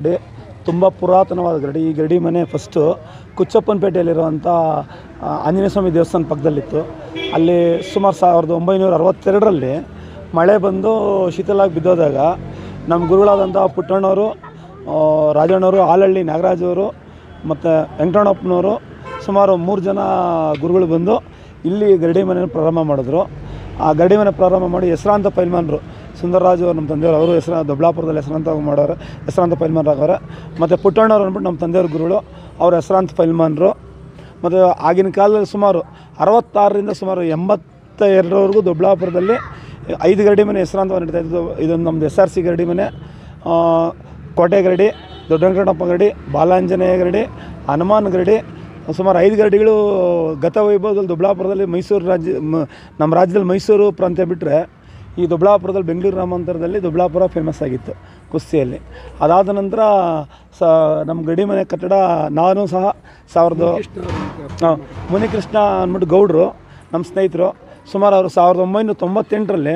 ಗರಡಿ ತುಂಬ ಪುರಾತನವಾದ ಗಡಿ ಈ ಗಡಿ ಮನೆ ಫಸ್ಟು ಕುಚ್ಚಪ್ಪನಪೇಟೆಯಲ್ಲಿರುವಂಥ ಆಂಜನೇಯ ಸ್ವಾಮಿ ದೇವಸ್ಥಾನ ಪಕ್ಕದಲ್ಲಿತ್ತು. ಅಲ್ಲಿ ಸುಮಾರು ಸಾವಿರದ ಒಂಬೈನೂರ ಅರವತ್ತೆರಡರಲ್ಲಿ ಮಳೆ ಬಂದು ಶೀತಲಾಗಿ ಬಿದ್ದೋದಾಗ ನಮ್ಮ ಗುರುಗಳಾದಂಥ ಪುಟ್ಟಣ್ಣವರು ರಾಜಣ್ಣವರು ಆಲಹಳ್ಳಿ ನಾಗರಾಜವರು ಮತ್ತು ವೆಂಕಟಣ್ಣಪ್ಪನವರು ಸುಮಾರು ಮೂರು ಜನ ಗುರುಗಳು ಬಂದು ಇಲ್ಲಿ ಗರಡಿ ಮನೆಯನ್ನು ಪ್ರಾರಂಭ ಮಾಡಿದ್ರು. ಆ ಗರಡಿ ಮನೆ ಪ್ರಾರಂಭ ಮಾಡಿ ಹೆಸರಾಂತ ಪೈಲ್ಮಾನರು ಸುಂದರರಾಜು ನಮ್ಮ ತಂದೆಯವರು. ಅವರು ಹೆಸರು ದೊಡ್ಡಾಪುರದಲ್ಲಿ ಹೆಸರಾಂತ ಮಾಡೋರು, ಹೆಸರಾಂತ ಪೈಲ್ಮಾನರಾಗವ್ರೆ ಮತ್ತು ಪುಟ್ಟಣ್ಣವ್ರು ಅಂದ್ಬಿಟ್ಟು ನಮ್ಮ ತಂದೆಯವ್ರ ಗುರುಗಳು ಅವ್ರ ಹೆಸರಾಂತ ಫೈಲ್ಮನ್ರು. ಮತ್ತು ಆಗಿನ ಕಾಲದಲ್ಲಿ ಸುಮಾರು ಅರವತ್ತಾರರಿಂದ ಸುಮಾರು ಎಂಬತ್ತ ಎರಡರವರೆಗೂ ದೊಡ್ಡಾಪುರದಲ್ಲಿ ಐದು ಗರಡಿ ಮನೆ ಹೆಸರಾಂತ ನಡೀತಾ ಇದ್ದು ಇದೊಂದು ನಮ್ಮದು ಎಸ್ ಆರ್ ಸಿ ಗರಡಿ ಮನೆ ಕೋಟೆ ಗರಡಿ ದೊಡ್ಡ ವೆಂಕಟಪ್ಪ ಗರಡಿ, ಬಾಲಾಂಜನೇಯ ಗರಡಿ, ಹನುಮಾನ್ ಗರಡಿ, ಸುಮಾರು ಐದು ಗರಡಿಗಳು ಗತ ವೈಭವದಲ್ಲಿ ದೊಡ್ಡಾಪುರದಲ್ಲಿ ಮೈಸೂರು ರಾಜ್ಯ ನಮ್ಮ ರಾಜ್ಯದಲ್ಲಿ ಮೈಸೂರು ಪ್ರಾಂತ್ಯ ಬಿಟ್ಟರೆ ಈ ದೊಬ್ಲಾಪುರದಲ್ಲಿ ಬೆಂಗಳೂರು ರಾಮಾಂತರದಲ್ಲಿ ದೊಬ್ಲಾಪುರ ಫೇಮಸ್ ಆಗಿತ್ತು ಕುಸ್ತಿಯಲ್ಲಿ. ಅದಾದ ನಂತರ ಸ ನಮ್ಮ ಗಡಿ ಮನೆ ಕಟ್ಟಡ ನಾನು ಸಹ ಸಾವಿರದ ಮುನಿಕೃಷ್ಣ ಅಂದ್ಬಿಟ್ಟು ಗೌಡರು ನಮ್ಮ ಸ್ನೇಹಿತರು. ಸುಮಾರು ಅವರು ಸಾವಿರದ ಒಂಬೈನೂರ ತೊಂಬತ್ತೆಂಟರಲ್ಲಿ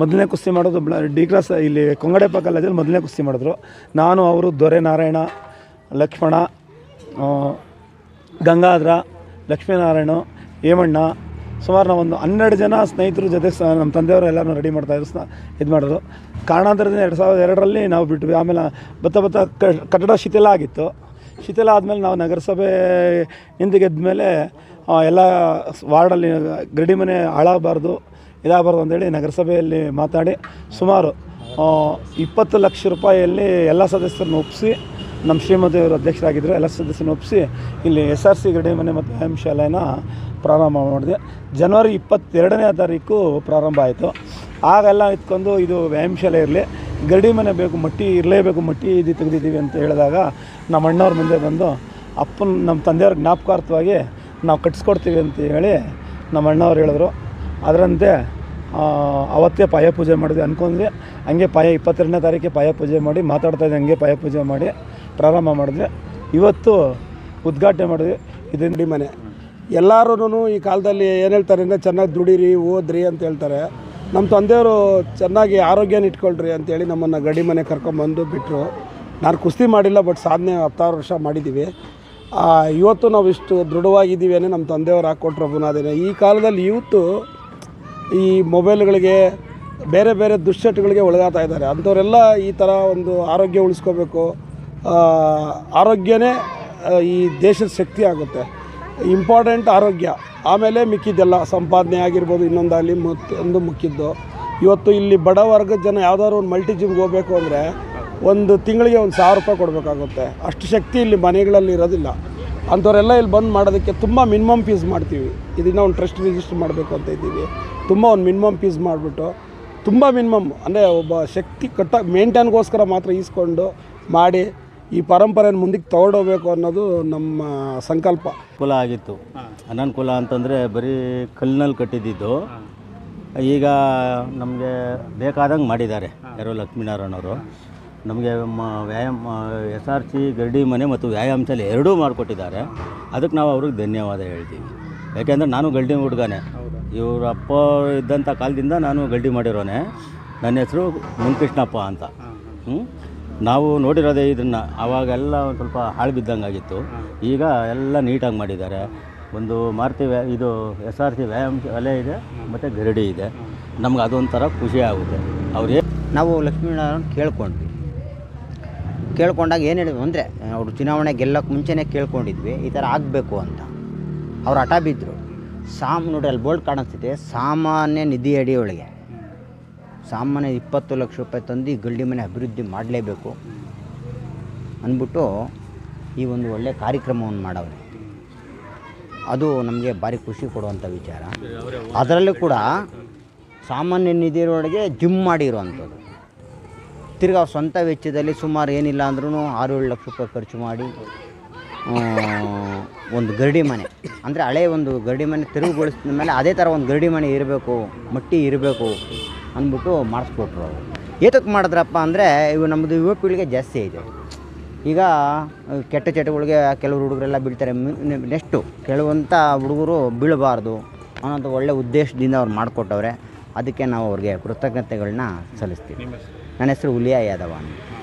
ಮೊದಲನೇ ಕುಸ್ತಿ ಮಾಡೋದು ಬ್ಲ ಡಿ ಕ್ಲಾಸ್ ಇಲ್ಲಿ ಕೊಂಗಡೆಪ್ಪ ಕಾಲೇಜಲ್ಲಿ ಮೊದಲನೇ ಕುಸ್ತಿ ಮಾಡಿದ್ರು. ನಾನು ಅವರು ದೊರೆ ನಾರಾಯಣ ಲಕ್ಷ್ಮಣ ಗಂಗಾಧರ ಲಕ್ಷ್ಮೀನಾರಾಯಣ ಹೇಮಣ್ಣ ಸುಮಾರು ನಾವು ಒಂದು ಹನ್ನೆರಡು ಜನ ಸ್ನೇಹಿತರು ಜೊತೆ ಸ ನಮ್ಮ ತಂದೆಯವರು ಎಲ್ಲರೂ ರೆಡಿ ಮಾಡ್ತಾ ಇದ್ರು ಇದು ಮಾಡಿದ್ರು ಕಾರಣಾಂತರದಿಂದ ಎರಡು ಸಾವಿರದ ಎರಡರಲ್ಲಿ ನಾವು ಬಿಟ್ವಿ. ಆಮೇಲೆ ಬತ್ತ ಬತ್ತ ಕಟ್ಟಡ ಶಿಥಿಲ ಆಗಿತ್ತು. ಶಿಥಿಲ ಆದಮೇಲೆ ನಾವು ನಗರಸಭೆ ನಿಂತು ಗೆದ್ದ ಮೇಲೆ ಎಲ್ಲ ವಾರ್ಡಲ್ಲಿ ಗಡಿ ಮನೆ ಹಾಳಾಗಬಾರ್ದು, ಇದಾಗಬಾರ್ದು ಅಂತೇಳಿ ನಗರಸಭೆಯಲ್ಲಿ ಮಾತಾಡಿ ಸುಮಾರು ಇಪ್ಪತ್ತು ಲಕ್ಷ ರೂಪಾಯಿಯಲ್ಲಿ ಎಲ್ಲ ಸದಸ್ಯರನ್ನು ಒಪ್ಪಿಸಿ ನಮ್ಮ ಶ್ರೀಮತಿಯವರು ಅಧ್ಯಕ್ಷರಾಗಿದ್ದರು ಎಲ್ಲ ಸದಸ್ಯರನ್ನು ಒಪ್ಪಿಸಿ ಇಲ್ಲಿ ಎಸ್ ಆರ್ ಸಿ ಗಡಿ ಮನೆ ಮತ್ತು ವ್ಯಾಯಾಮ ಶಾಲೆನ ಪ್ರಾರಂಭ ಮಾಡಿದೆ. ಜನವರಿ ಇಪ್ಪತ್ತೆರಡನೇ ತಾರೀಕು ಪ್ರಾರಂಭ ಆಯಿತು. ಆಗೆಲ್ಲ ಇತ್ಕೊಂಡು ಇದು ವ್ಯಾಯಾಮಶಾಲೆ ಇರಲಿ, ಗರಡಿ ಮನೆ ಬೇಕು, ಮಟ್ಟಿ ಇರಲೇಬೇಕು, ಮಟ್ಟಿ ಇದು ತೆಗೆದಿದ್ದೀವಿ ಅಂತ ಹೇಳಿದಾಗ ನಮ್ಮ ಅಣ್ಣವ್ರ ಮುಂದೆ ಬಂದು, ಅಪ್ಪನ, ನಮ್ಮ ತಂದೆಯವ್ರ ಜ್ಞಾಪಕಾರ್ಥವಾಗಿ ನಾವು ಕಟ್ಸ್ಕೊಡ್ತೀವಿ ಅಂತ ಹೇಳಿ ನಮ್ಮ ಅಣ್ಣವ್ರು ಹೇಳಿದ್ರು. ಅದರಂತೆ ಅವತ್ತೇ ಪಾಯ ಪೂಜೆ ಮಾಡಿದ್ವಿ ಅಂದ್ಕೊಂಡ್ವಿ ಹಂಗೆ ಪಾಯ ಇಪ್ಪತ್ತೆರಡನೇ ತಾರೀಕೆ ಪಾಯ ಪೂಜೆ ಮಾಡಿ, ಮಾತಾಡ್ತಾ ಇದ್ದೆ, ಹಂಗೆ ಪಾಯ ಪೂಜೆ ಮಾಡಿ ಪ್ರಾರಂಭ ಮಾಡಿದ್ವಿ. ಇವತ್ತು ಉದ್ಘಾಟನೆ ಮಾಡಿದ್ವಿ. ಇದೇ ಗಡಿ ಮನೆ. ಎಲ್ಲರೂ ಈ ಕಾಲದಲ್ಲಿ ಏನು ಹೇಳ್ತಾರೆ ಅಂದರೆ ಚೆನ್ನಾಗಿ ದುಡೀರಿ, ಓದ್ರಿ ಅಂತ ಹೇಳ್ತಾರೆ. ನಮ್ಮ ತಂದೆಯವರು ಚೆನ್ನಾಗಿ ಆರೋಗ್ಯನ ಇಟ್ಕೊಳ್ರಿ ಅಂತೇಳಿ ನಮ್ಮನ್ನು ಗಡಿ ಮನೆ ಕರ್ಕೊಂಬಂದು ಬಿಟ್ಟರು ನಾನು ಕುಸ್ತಿ ಮಾಡಿಲ್ಲ ಬಟ್ ಸಾಧನೆ ಹತ್ತಾರು ವರ್ಷ ಮಾಡಿದ್ದೀವಿ ಇವತ್ತು ನಾವು ಇಷ್ಟು ದೃಢವಾಗಿದ್ದೀವಿ ಅನ್ನೇ ನಮ್ಮ ತಂದೆಯವರು ಹಾಕ್ಕೊಟ್ರು ಬುನಾದಿನ ಈ ಕಾಲದಲ್ಲಿ ಇವತ್ತು ಈ ಮೊಬೈಲ್ಗಳಿಗೆ, ಬೇರೆ ಬೇರೆ ದುಶ್ಚಟಗಳಿಗೆ ಒಳಗಾಗ್ತಾ ಇದ್ದಾರೆ. ಅಂಥವರೆಲ್ಲ ಈ ಥರ ಒಂದು ಆರೋಗ್ಯ ಉಳಿಸ್ಕೋಬೇಕು. ಆರೋಗ್ಯನೇ ಈ ದೇಶದ ಶಕ್ತಿ ಆಗುತ್ತೆ. ಇಂಪಾರ್ಟೆಂಟ್ ಆರೋಗ್ಯ. ಆಮೇಲೆ ಮಿಕ್ಕಿದ್ದೆಲ್ಲ ಸಂಪಾದನೆ ಆಗಿರ್ಬೋದು, ಇನ್ನೊಂದಾಗಲಿ ಮತ್ತೊಂದು ಮುಖ್ಯದ್ದು ಇವತ್ತು ಇಲ್ಲಿ ಬಡ ವರ್ಗದ ಜನ ಯಾವುದಾದ್ರು ಒಂದು ಮಲ್ಟಿ ಜಿಮ್ಗೆ ಹೋಗಬೇಕು ಅಂದರೆ ಒಂದು ತಿಂಗಳಿಗೆ ಒಂದು ಸಾವಿರ ರೂಪಾಯಿ ಕೊಡಬೇಕಾಗುತ್ತೆ. ಅಷ್ಟು ಶಕ್ತಿ ಇಲ್ಲಿ ಮನೆಗಳಲ್ಲಿ ಇರೋದಿಲ್ಲ. ಅಂಥವರೆಲ್ಲ ಇಲ್ಲಿ ಬಂದು ಮಾಡೋದಕ್ಕೆ ತುಂಬ ಮಿನಿಮಮ್ ಫೀಸ್ ಮಾಡ್ತೀವಿ. ಇದನ್ನು ಒಂದು ಟ್ರಸ್ಟ್ ರಿಜಿಸ್ಟರ್ ಮಾಡಬೇಕು ಅಂತ ಇದ್ದೀವಿ. ತುಂಬ ಒಂದು ಮಿನಿಮಮ್ ಫೀಸ್ ಮಾಡಿಬಿಟ್ಟು, ತುಂಬ ಮಿನಿಮಮ್ ಅಂದರೆ ಒಬ್ಬ ಶಕ್ತಿ ಕಟ್ಟ ಮೇಂಟೈನ್ಗೋಸ್ಕರ ಮಾತ್ರ ಈಸ್ಕೊಂಡು ಮಾಡಿ ಈ ಪರಂಪರೆಯನ್ನು ಮುಂದಕ್ಕೆ ತಗೊಂಡೋಗ್ಬೇಕು ಅನ್ನೋದು ನಮ್ಮ ಸಂಕಲ್ಪ. ಕುಲ ಆಗಿತ್ತು. ಅನನುಕೂಲ ಅಂತಂದರೆ ಬರೀ ಕಲ್ಲಿನಲ್ಲಿ ಕಟ್ಟಿದ್ದಿದ್ದು ಈಗ ನಮಗೆ ಬೇಕಾದಂಗೆ ಮಾಡಿದ್ದಾರೆ ಯಾರೋ ಲಕ್ಷ್ಮೀನಾರಾಯಣವರು. ನಮಗೆ ಮ ವ್ಯಾಯಾಮ ಎಸ್ ಆರ್ ಸಿ ಗರಡಿ ಮನೆ ಮತ್ತು ವ್ಯಾಯಾಮ ಶಾಲೆ ಎರಡೂ ಮಾಡಿಕೊಟ್ಟಿದ್ದಾರೆ. ಅದಕ್ಕೆ ನಾವು ಅವ್ರಿಗೆ ಧನ್ಯವಾದ ಹೇಳ್ತೀವಿ. ಯಾಕೆಂದರೆ ನಾನು ಗಲ್ಡಿ ಹುಡುಗನೇ. ಇವ್ರ ಅಪ್ಪ ಇದ್ದಂಥ ಕಾಲದಿಂದ ನಾನು ಗಲ್ಡಿ ಮಾಡಿರೋನೆ. ನನ್ನ ಹೆಸರು ಮುನ್ಕೃಷ್ಣಪ್ಪ ಅಂತ. ಹ್ಞೂ ನಾವು ನೋಡಿರೋದೇ ಇದನ್ನು. ಆವಾಗೆಲ್ಲ ಒಂದು ಸ್ವಲ್ಪ ಹಾಳು ಬಿದ್ದಂಗೆ ಆಗಿತ್ತು ಈಗ ಎಲ್ಲ ನೀಟಾಗಿ ಮಾಡಿದ್ದಾರೆ. ಒಂದು ಮಾರುತಿ ವ್ಯಾ, ಇದು ಎಸ್ ಆರ್ ಸಿ ವ್ಯಾಯಾಮ ವಲಯ ಇದೆ, ಮತ್ತು ಗರಡಿ ಇದೆ. ನಮ್ಗೆ ಅದೊಂಥರ ಖುಷಿ ಆಗುತ್ತೆ. ಅವ್ರೇ ನಾವು ಲಕ್ಷ್ಮೀನಾರಾಯಣ ಕೇಳ್ಕೊಂಡ್ವಿ. ಕೇಳ್ಕೊಂಡಾಗ ಏನು ಹೇಳಿದ್ವಿ ಅಂದರೆ, ಅವರು ಚುನಾವಣೆ ಗೆಲ್ಲೋಕ್ಕೆ ಮುಂಚೆನೇ ಕೇಳ್ಕೊಂಡಿದ್ವಿ, ಈ ಥರ ಆಗಬೇಕು ಅಂತ. ಅವ್ರು ಹಠ ಬಿದ್ದರು ಸಾಮ್ ನೋಡಿ ಅಲ್ಲಿ ಬೋಲ್ಡ್ ಕಾಣಿಸ್ತಿದೆ, ಸಾಮಾನ್ಯ ನಿಧಿ ಅಡಿಯೊಳಗೆ ಸಾಮಾನ್ಯ ಇಪ್ಪತ್ತು ಲಕ್ಷ ರೂಪಾಯಿ ತಂದು ಈ ಗಲ್ಡಿ ಮನೆ ಅಭಿವೃದ್ಧಿ ಮಾಡಲೇಬೇಕು ಅಂದ್ಬಿಟ್ಟು ಈ ಒಂದು ಒಳ್ಳೆಯ ಕಾರ್ಯಕ್ರಮವನ್ನು ಮಾಡವ್ರೆ ಅದು ನಮಗೆ ಭಾರಿ ಖುಷಿ ಕೊಡುವಂಥ ವಿಚಾರ. ಅದರಲ್ಲೂ ಕೂಡ ಸಾಮಾನ್ಯ ನಿಧಿಯೊಳಗೆ ಜಿಮ್ ಮಾಡಿರುವಂಥದ್ದು. ತಿರ್ಗಿ ಅವ್ರ ಸ್ವಂತ ವೆಚ್ಚದಲ್ಲಿ ಸುಮಾರು ಏನಿಲ್ಲ ಅಂದ್ರೂ ಆರು ಏಳು ಲಕ್ಷ ರೂಪಾಯಿ ಖರ್ಚು ಮಾಡಿ ಒಂದು ಗರಡಿ ಮನೆ. ಅಂದರೆ ಹಳೆ ಒಂದು ಗರಡಿ ಮನೆ ತಿರುವುಗೊಳಿಸಿದ ಮೇಲೆ ಅದೇ ಥರ ಒಂದು ಗರಡಿ ಮನೆ ಇರಬೇಕು, ಮಟ್ಟಿ ಇರಬೇಕು. ಅಂದ್ಬಿಟ್ಟು ಮಾಡಿಸ್ಕೊಟ್ರು ಅವರು. ಏತಕ್ಕೆ ಮಾಡಿದ್ರಪ್ಪ ಅಂದರೆ ಇವು ನಮ್ಮದು ಯುವ ಪೀಳಿಗೆ ಜಾಸ್ತಿ ಇದೆ. ಈಗ ಕೆಟ್ಟ ಚಟಗಳಿಗೆ ಕೆಲವರು ಹುಡುಗರೆಲ್ಲ ಬೀಳ್ತಾರೆ. ನೆಕ್ಸ್ಟು ಕೆಲವಂಥ ಹುಡುಗರು ಬೀಳಬಾರ್ದು ಅನ್ನೋದು ಒಳ್ಳೆ ಉದ್ದೇಶದಿಂದ ಅವ್ರು ಮಾಡಿಕೊಟ್ಟವ್ರೆ. ಅದಕ್ಕೆ ನಾವು ಅವ್ರಿಗೆ ಕೃತಜ್ಞತೆಗಳನ್ನ ಸಲ್ಲಿಸ್ತೀವಿ. ನನ್ನ ಹೆಸರು ಹುಲಿಯಾ ಯಾದವ ಅಂತ.